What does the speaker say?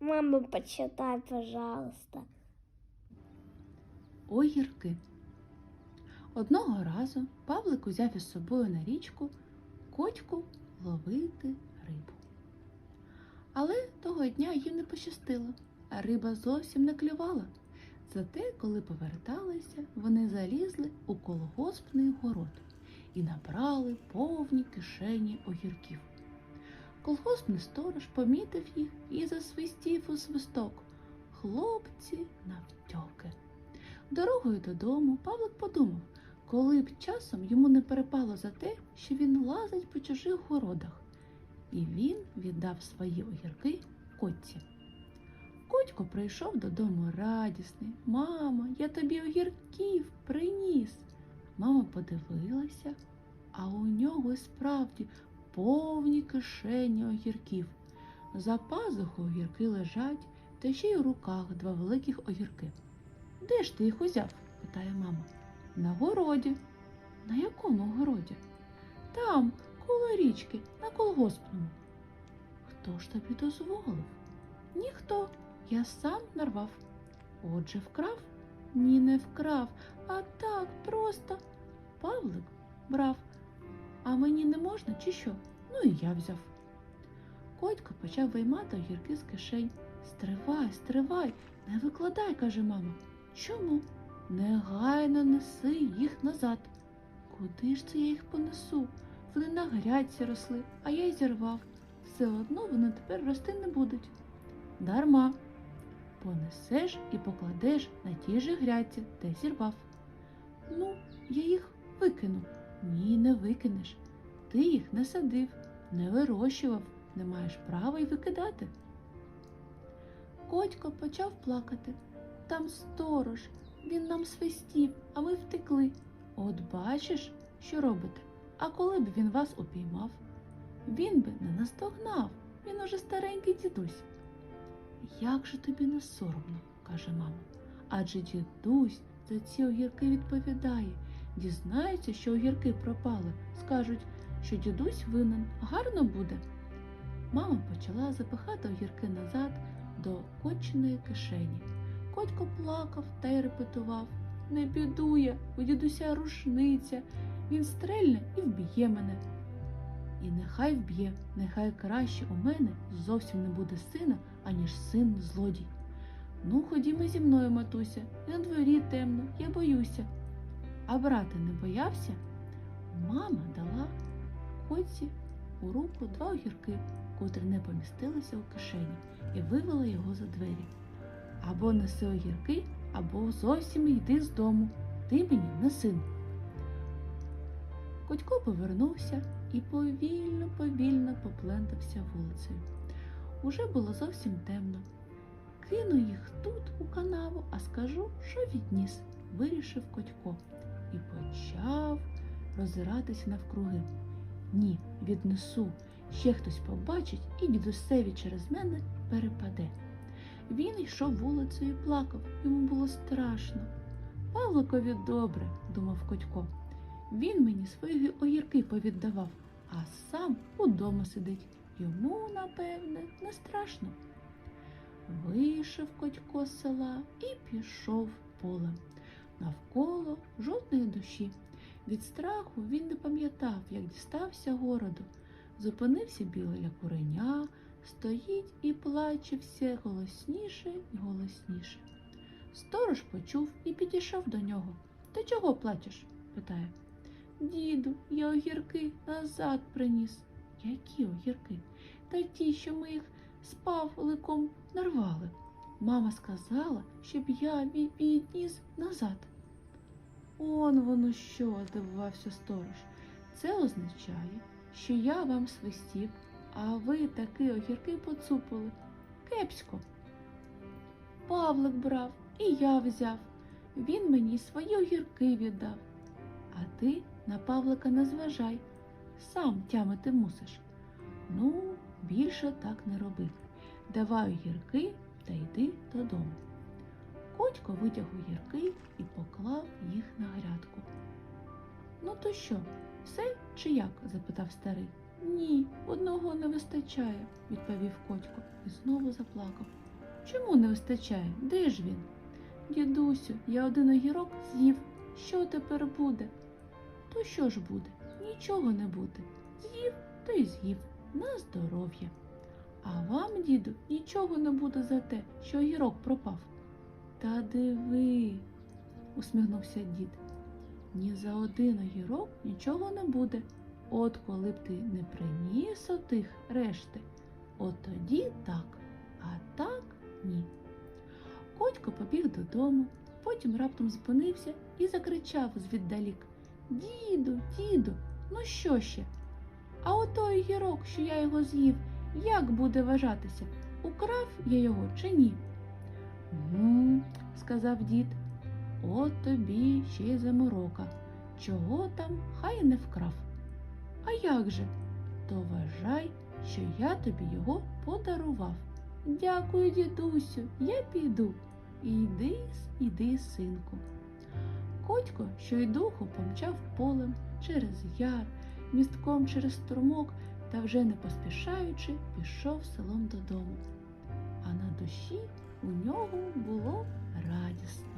Мама, почитай, пожалуйста. Огірки. Одного разу Павлик узяв із собою на річку котьку ловити рибу. Але того дня їм не пощастило, а риба зовсім не клювала. Зате, коли поверталися, вони залізли у колгоспний город і набрали повні кишені огірків. Колгоспний сторож помітив їх і засвистів у свисток. Хлопці навтьоки. Дорогою додому Павлик подумав, коли б часом йому не перепало за те, що він лазить по чужих городах, і він віддав свої огірки котці. Котько прийшов додому радісний. Мамо, я тобі огірків приніс. Мама подивилася, а у нього справді повні кишені огірків. За пазухою огірки лежать, та ще й у руках два великих огірки. Де ж ти їх узяв? питає мама. На городі. На якому городі? Там, коло річки, на колгоспному. Хто ж тобі дозволив? Ніхто. Я сам нарвав. Отже, вкрав? Ні, не вкрав, а так просто. Павлик брав. А мені не можна, чи що? Ну і я взяв. Котько почав виймати огірки з кишень. Стривай, стривай, не викладай, каже мама. Чому? Негайно неси їх назад. Куди ж це я їх понесу? Вони на грядці росли, а я й зірвав. Все одно вони тепер рости не будуть. Дарма. Понесеш і покладеш на тій же грядці, де зірвав. Ну, я їх викину. Ні, не викинеш. Ти їх не садив, не вирощував, не маєш права й викидати. Котько почав плакати. Там сторож, він нам свистів, а ми втекли. От бачиш, що робите. А коли б він вас упіймав? Він би не наздогнав, він уже старенький дідусь. Як же тобі не соромно, каже мама. Адже дідусь за ці огірки відповідає. Дізнаються, що огірки пропали, скажуть, що дідусь винен, гарно буде. Мама почала запихати огірки назад до кочиної кишені. Котько плакав та й репетував. Не бідує, у дідуся рушниця, він стрельне і вб'є мене. І нехай вб'є, нехай краще у мене зовсім не буде сина, аніж син злодій. Ну, ходімо зі мною, матуся, на дворі темно, я боюся. А брати не боявся? Мама дала котці у руку два огірки, котрі не помістилися у кишені, і вивела його за двері. Або неси огірки, або зовсім йди з дому. Ти мені не син. Котько повернувся і повільно, повільно поплентався вулицею. Уже було зовсім темно. Кину їх тут, у канаву, а скажу, що відніс, вирішив Котько і почав роззиратися навкруги. Ні, віднесу. Ще хтось побачить і дідусеві через мене перепаде. Він йшов вулицею і плакав, йому було страшно. Павликові добре, думав Котько. Він мені свої огірки повіддавав, а сам удома сидить. Йому, напевне, не страшно. Вийшов Котько з села і пішов полем. Навколо жодної душі. Від страху він не пам'ятав, як дістався городу. Зупинився біля куреня, стоїть і плаче все голосніше і голосніше. Сторож почув і підійшов до нього. Ти чого плачеш? питає. Діду, я огірки назад приніс. Які огірки? Та ті, що ми їх з павликом нарвали. Мама сказала, щоб я ві- відніс назад. Он воно що, здивувався сторож. Це означає, що я вам свистів, а ви таки огірки поцупили. Кепсько. Павлик брав, і я взяв. Він мені свої огірки віддав. А ти на Павлика не зважай, сам тямити мусиш. Ну, більше так не роби. Давай огірки та йди додому. Котько витяг огірки і поклав їх на грядку. Ну то що, все чи як? запитав старий. Ні, одного не вистачає, відповів Котько і знову заплакав. Чому не вистачає? Де ж він? Дідусю, я один огірок з'їв. Що тепер буде? То що ж буде? Нічого не буде. З'їв, то й з'їв. На здоров'я. А вам, діду, нічого не буде за те, що огірок пропав. Та диви, усміхнувся дід. Ні за один огірок нічого не буде. От коли б ти не приніс отих решти, от тоді так, а так ні. Котько побіг додому, потім раптом зупинився і закричав звіддалік Діду, діду, ну що ще? А отой огірок, що я його з'їв, як буде вважатися? Украв я його чи ні? Гм, сказав дід, от тобі ще й заморока. Чого там, хай не вкрав. А як же? То вважай, що я тобі його подарував. Дякую, дідусю, я піду. Іди, іди, синку. Котько, що й духу, помчав полем через яр, містком через струмок та вже не поспішаючи пішов селом додому. А на душі у нього було радісно.